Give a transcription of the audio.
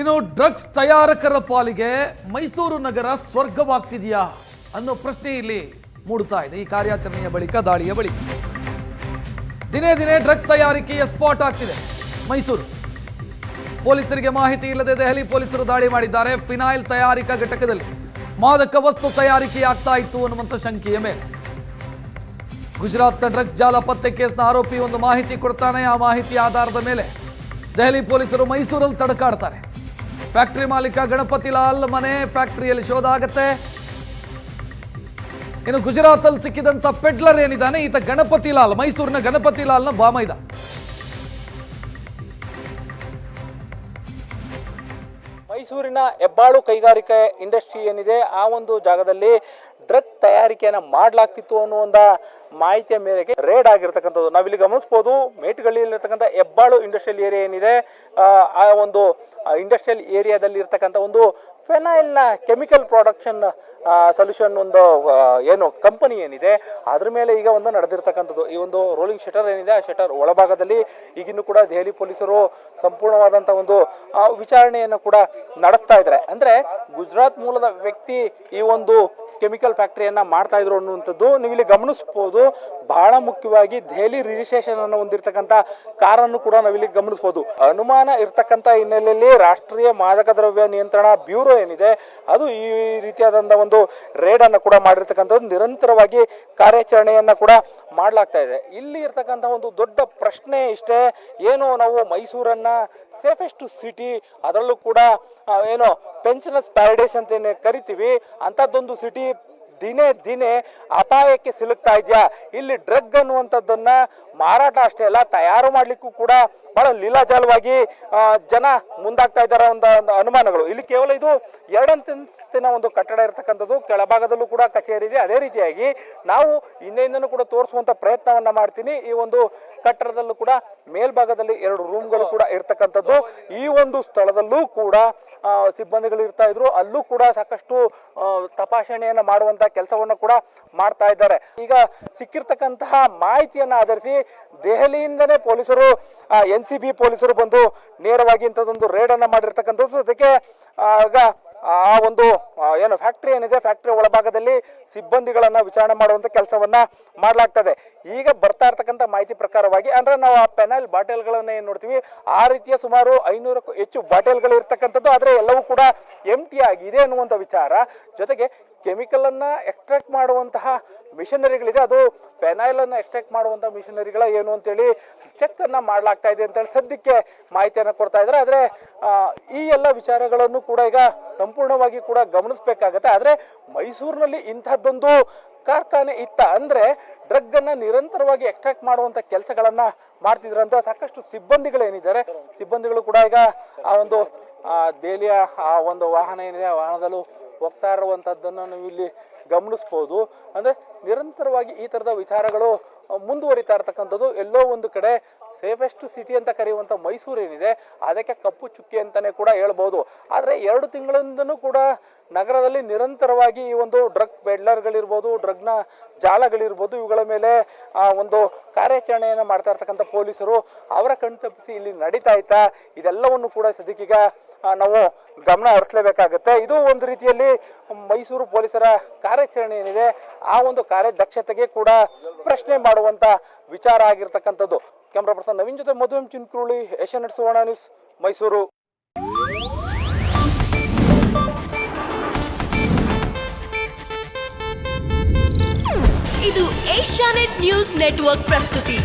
ಇನ್ನು ಡ್ರಗ್ಸ್ ತಯಾರಕರ ಪಾಲಿಗೆ ಮೈಸೂರು ನಗರ ಸ್ವರ್ಗವಾಗ್ತಿದೆಯಾ ಅನ್ನೋ ಪ್ರಶ್ನೆ ಇಲ್ಲಿ ಮೂಡ್ತಾ ಇದೆ. ಈ ಕಾರ್ಯಾಚರಣೆಯ ಬಳಿಕ, ದಾಳಿಯ ಬಳಿಕ. ದಿನೇ ದಿನೇ ಡ್ರಗ್ಸ್ ತಯಾರಿಕೆಯ ಸ್ಪಾಟ್ ಆಗ್ತಿದೆ ಮೈಸೂರು. ಪೊಲೀಸರಿಗೆ ಮಾಹಿತಿ ಇಲ್ಲದೆ ದೆಹಲಿ ಪೊಲೀಸರು ದಾಳಿ ಮಾಡಿದ್ದಾರೆ. ಫಿನಾಯಿಲ್ ತಯಾರಿಕಾ ಘಟಕದಲ್ಲಿ ಮಾದಕ ವಸ್ತು ತಯಾರಿಕೆ ಆಗ್ತಾ ಇತ್ತು ಅನ್ನುವಂಥ ಶಂಕೆಯ ಮೇಲೆ. ಗುಜರಾತ್ನ ಡ್ರಗ್ಸ್ ಜಾಲ ಪತ್ತೆ ಕೇಸ್ನ ಆರೋಪಿ ಒಂದು ಮಾಹಿತಿ ಕೊಡ್ತಾನೆ. ಆ ಮಾಹಿತಿ ಆಧಾರದ ಮೇಲೆ ದೆಹಲಿ ಪೊಲೀಸರು ಮೈಸೂರಲ್ಲಿ ತಡಕಾಡ್ತಾರೆ. ಫ್ಯಾಕ್ಟರಿ ಮಾಲೀಕ ಗಣಪತಿ ಲಾಲ್ ಮನೆ ಫ್ಯಾಕ್ಟ್ರಿಯಲ್ಲಿ ಶೋಧ ಆಗತ್ತೆ. ಇನ್ನು ಗುಜರಾತಲ್ಲಿ ಸಿಕ್ಕಿದಂತ ಪೆಡ್ಲರ್ ಏನಿದ್ದಾನೆ? ಈತ ಗಣಪತಿ ಲಾಲ್, ಮೈಸೂರಿನ ಗಣಪತಿ ಲಾಲ್ನ ಬಾಮೈದ ಮೈಸೂರಿನ ಹೆಬ್ಬಾಳು ಕೈಗಾರಿಕೆ ಇಂಡಸ್ಟ್ರಿ ಏನಿದೆ, ಆ ಒಂದು ಜಾಗದಲ್ಲಿ ಡ್ರಗ್ ತಯಾರಿಕೆಯನ್ನು ಮಾಡಲಾಗ್ತಿತ್ತು ಅನ್ನೋ ಒಂದು ಮಾಹಿತಿಯ ಮೇರೆಗೆ ರೇಡ್ ಆಗಿರ್ತಕ್ಕಂಥದ್ದು. ನಾವಿಲ್ಲಿ ಗಮನಿಸ್ಬೋದು, ಮೇಟ್ಗಳ್ಳಿಯಲ್ಲಿರ್ತಕ್ಕಂಥ ಹೆಬ್ಬಾಳು ಇಂಡಸ್ಟ್ರಿಯಲ್ ಏರಿಯಾ ಏನಿದೆ, ಆ ಒಂದು ಇಂಡಸ್ಟ್ರಿಯಲ್ ಏರಿಯಾದಲ್ಲಿ ಇರ್ತಕ್ಕಂಥ ಒಂದು ಫೆನೈಲ್ನ ಕೆಮಿಕಲ್ ಪ್ರೊಡಕ್ಷನ್ ಸೊಲ್ಯೂಷನ್ ಒಂದು ಏನು ಕಂಪನಿ ಏನಿದೆ, ಅದ್ರ ಮೇಲೆ ಈಗ ಒಂದು ನಡೆದಿರ್ತಕ್ಕಂಥದ್ದು. ಈ ಒಂದು ರೋಲಿಂಗ್ ಶಟರ್ ಏನಿದೆ, ಆ ಶಟರ್ ಒಳಭಾಗದಲ್ಲಿ ಈಗಿನ್ನೂ ಕೂಡ ದೆಹಲಿ ಪೊಲೀಸರು ಸಂಪೂರ್ಣವಾದಂಥ ಒಂದು ವಿಚಾರಣೆಯನ್ನು ಕೂಡ ನಡೆಸ್ತಾ ಇದ್ದಾರೆ. ಅಂದ್ರೆ ಗುಜರಾತ್ ಮೂಲದ ವ್ಯಕ್ತಿ ಈ ಒಂದು ಕೆಮಿಕಲ್ ಫ್ಯಾಕ್ಟರಿಯನ್ನ ಮಾಡ್ತಾ ಇದ್ರು ಅನ್ನುವಂಥದ್ದು ನೀವು ಇಲ್ಲಿ ಗಮನಿಸಬಹುದು ಬಹಳ ಮುಖ್ಯವಾಗಿ ದೆಹಲಿ ರಿಜಿಸ್ಟ್ರೇಷನ್ ಅನ್ನು ಹೊಂದಿರತಕ್ಕಂಥ ಕಾರನ್ನು ಕೂಡ ನಾವಿಲ್ಲಿ ಗಮನಿಸಬಹುದು ಅನುಮಾನ ಇರ್ತಕ್ಕಂಥ ಹಿನ್ನೆಲೆಯಲ್ಲಿ ರಾಷ್ಟ್ರೀಯ ಮಾದಕ ದ್ರವ್ಯ ನಿಯಂತ್ರಣ ಬ್ಯೂರೋ ಏನಿದೆ, ಅದು ಈ ರೀತಿಯಾದಂತಹ ಒಂದು ರೇಡ್ ಅನ್ನು ಕೂಡ ಮಾಡಿರ್ತಕ್ಕಂಥದ್ದು. ನಿರಂತರವಾಗಿ ಕಾರ್ಯಾಚರಣೆಯನ್ನು ಕೂಡ ಮಾಡಲಾಗ್ತಾ ಇದೆ. ಇಲ್ಲಿ ಇರ್ತಕ್ಕಂಥ ಒಂದು ದೊಡ್ಡ ಪ್ರಶ್ನೆ ಇಷ್ಟೇ, ಏನು ನಾವು ಮೈಸೂರನ್ನು ಸೇಫೆಸ್ಟ್ ಸಿಟಿ ಅದರಲ್ಲೂ ಕೂಡ ಏನು ಪೆನ್ಷನರ್ಸ್ ಪ್ಯಾರಡೈಸ್ ಅಂತ ಕರಿತೀವಿ, ಅಂಥದ್ದೊಂದು ಸಿಟಿ ದಿನೇ ದಿನೇ ಅಪಾಯಕ್ಕೆ ಸಿಲುಕ್ತಾ ಇದೆಯಾ? ಇಲ್ಲಿ ಡ್ರಗ್ ಅನ್ನುವಂಥದ್ದನ್ನ ಮಾರಾಟ ಅಷ್ಟೇ ಅಲ್ಲ, ತಯಾರು ಮಾಡ್ಲಿಕ್ಕೂ ಕೂಡ ಬಹಳ ಲೀಲಾಜಾಲವಾಗಿ ಜನ ಮುಂದಾಗ್ತಾ ಇದ್ದಾರೆ ಒಂದು ಅನುಮಾನಗಳು. ಇಲ್ಲಿ ಕೇವಲ ಇದು ಎರಡಂತಿನ ಒಂದು ಕಟ್ಟಡ ಇರತಕ್ಕಂಥದ್ದು, ಕೆಳಭಾಗದಲ್ಲೂ ಕೂಡ ಕಚೇರಿ ಇದೆ. ಅದೇ ರೀತಿಯಾಗಿ ನಾವು ಹಿಂದೆಯಿಂದನೂ ಕೂಡ ತೋರಿಸುವಂತ ಪ್ರಯತ್ನವನ್ನ ಮಾಡ್ತೀನಿ. ಈ ಒಂದು ಕಟ್ಟಡದಲ್ಲೂ ಕೂಡ ಮೇಲ್ಭಾಗದಲ್ಲಿ ಎರಡು ರೂಮ್ಗಳು ಕೂಡ ಇರತಕ್ಕಂಥದ್ದು. ಈ ಒಂದು ಸ್ಥಳದಲ್ಲೂ ಕೂಡ ಸಿಬ್ಬಂದಿಗಳು ಇರ್ತಾ ಇದ್ರು. ಅಲ್ಲೂ ಕೂಡ ಸಾಕಷ್ಟು ತಪಾಸಣೆಯನ್ನ ಮಾಡುವಂತ ಕೆಲಸವನ್ನ ಕೂಡ ಮಾಡ್ತಾ ಇದ್ದಾರೆ. ಈಗ ಸಿಕ್ಕಿರ್ತಕ್ಕಂತಹ ಮಾಹಿತಿಯನ್ನು ಆಧರಿಸಿ ದೆಹಲಿಯಿಂದನೇ ಪೊಲೀಸರು ಎನ್ ಸಿ ಬಿ ಪೊಲೀಸರು ಬಂದು ನೇರವಾಗಿ ಇಂಥದ್ದೊಂದು ರೇಡ್ ಅನ್ನ ಮಾಡಿರ್ತಕ್ಕಂಥದ್ದು. ಅದಕ್ಕೆ ಆಗ, ಆ ಒಂದು ಏನು ಫ್ಯಾಕ್ಟ್ರಿ ಏನಿದೆ ಫ್ಯಾಕ್ಟ್ರಿ ಒಳಭಾಗದಲ್ಲಿ ಸಿಬ್ಬಂದಿಗಳನ್ನ ವಿಚಾರಣೆ ಮಾಡುವಂತ ಕೆಲಸವನ್ನ ಮಾಡಲಾಗ್ತದೆ. ಈಗ ಬರ್ತಾ ಇರ್ತಕ್ಕಂಥ ಮಾಹಿತಿ ಪ್ರಕಾರವಾಗಿ, ಅಂದ್ರೆ ನಾವು ಆ ಪೆನಲ್ ಬಾಟಲ್ಗಳನ್ನ ಏನ್ ನೋಡ್ತೀವಿ, ಆ ರೀತಿಯ ಸುಮಾರು ಐನೂರಕ್ಕೂ ಹೆಚ್ಚು ಬಾಟಲ್ಗಳು ಇರ್ತಕ್ಕಂಥದ್ದು ಆದ್ರೆ ಎಲ್ಲವೂ ಕೂಡ ಎಂಟಿ ಆಗಿದೆ ಅನ್ನುವಂಥ ವಿಚಾರ. ಜೊತೆಗೆ ಕೆಮಿಕಲ್ ಅನ್ನ ಎಕ್ಸ್ಟ್ರಾಕ್ಟ್ ಮಾಡುವಂತಹ ಮಿಷನರಿಗಳಿದೆ. ಅದು ಫೆನೈಲ್ ಅನ್ನ ಎಕ್ಸ್ಟ್ರಾಕ್ಟ್ ಮಾಡುವಂತಹ ಮಿಷನರಿಗಳ ಏನು ಅಂತೇಳಿ ಚೆಕ್ ಅನ್ನ ಮಾಡಲಾಗ್ತಾ ಇದೆ ಅಂತೇಳಿ ಸದ್ಯಕ್ಕೆ ಮಾಹಿತಿಯನ್ನು ಕೊಡ್ತಾ ಇದ್ದಾರೆ. ಆದ್ರೆ ಈ ಎಲ್ಲ ವಿಚಾರಗಳನ್ನು ಕೂಡ ಈಗ ಸಂಪೂರ್ಣವಾಗಿ ಕೂಡ ಗಮನಿಸಬೇಕಾಗತ್ತೆ. ಆದ್ರೆ, ಮೈಸೂರಿನಲ್ಲಿ ಇಂಥದ್ದೊಂದು ಕಾರ್ಖಾನೆ ಇತ್ತ ಅಂದ್ರೆ ಡ್ರಗ್ ಅನ್ನ ನಿರಂತರವಾಗಿ ಎಕ್ಸ್ಟ್ರಾಕ್ಟ್ ಮಾಡುವಂತ ಕೆಲಸಗಳನ್ನ ಮಾಡ್ತಿದ್ರಂತ ಸಾಕಷ್ಟು ಸಿಬ್ಬಂದಿಗಳೇನಿದ್ದಾರೆ. ಸಿಬ್ಬಂದಿಗಳು ಕೂಡ ಈಗ ಆ ಒಂದು ದೆಹಲಿಯ ಆ ಒಂದು ವಾಹನ ಏನಿದೆ, ಆ ವಾಹನದಲ್ಲೂ ಹೋಗ್ತಾ ಇರುವಂಥದ್ದನ್ನು ನಾವು ಇಲ್ಲಿ ಗಮನಿಸ್ಬೋದು. ಅಂದ್ರೆ ನಿರಂತರವಾಗಿ ಈ ತರದ ವಿಚಾರಗಳು ಮುಂದುವರಿತಾ ಇರ್ತಕ್ಕಂಥದ್ದು. ಎಲ್ಲೋ ಒಂದು ಕಡೆ ಸೇಫೆಸ್ಟ್ ಸಿಟಿ ಅಂತ ಕರೆಯುವಂತ ಮೈಸೂರು ಏನಿದೆ ಅದಕ್ಕೆ ಕಪ್ಪು ಚುಕ್ಕಿ ಅಂತಲೇ ಕೂಡ ಹೇಳ್ಬೋದು. ಆದ್ರೆ ಎರಡು ತಿಂಗಳಿಂದನೂ ಕೂಡ ನಗರದಲ್ಲಿ ನಿರಂತರವಾಗಿ ಈ ಒಂದು ಡ್ರಗ್ ಪೆಡ್ಲರ್ಗಳಿರ್ಬೋದು ಡ್ರಗ್ನ ಜಾಲಗಳಿರ್ಬೋದು, ಇವುಗಳ ಮೇಲೆ, ಆ, ಒಂದು ಕಾರ್ಯಾಚರಣೆಯನ್ನು ಮಾಡ್ತಾ ಇರ್ತಕ್ಕಂಥ ಪೊಲೀಸರು ಅವರ ಕಣ್ ತಪ್ಪಿಸಿ ಇಲ್ಲಿ ನಡೀತಾ ಇತ್ತಾ ಇದೆಲ್ಲವನ್ನು ಕೂಡ ಸದ್ಯಕ್ಕೀಗ ನಾವು ಗಮನ ಹರಿಸಲೇಬೇಕಾಗತ್ತೆ. ಇದು ಒಂದು ರೀತಿಯಲ್ಲಿ ಮೈಸೂರು ಪೊಲೀಸರ ಕಾರ್ಯಾಚರಣೆ ಏನಿದೆ ಆ ಒಂದು ಕಾರ್ಯದಕ್ಷತೆಗೆ ಕೂಡ ಪ್ರಶ್ನೆ ಮಾಡುವಂತ ವಿಚಾರ ಆಗಿರ್ತಕ್ಕಂಥದ್ದು. ಕ್ಯಾಮ್ರಾ ಪರ್ಸನ್ ನವೀನ್ ಜೊತೆ Madhu M Chinkuruli Asian Suvarna news, Mysuru. ಇದು ಏಷ್ಯಾನೆಟ್ ನ್ಯೂಸ್ ನೆಟ್ವರ್ಕ್ ಪ್ರಸ್ತುತಿ.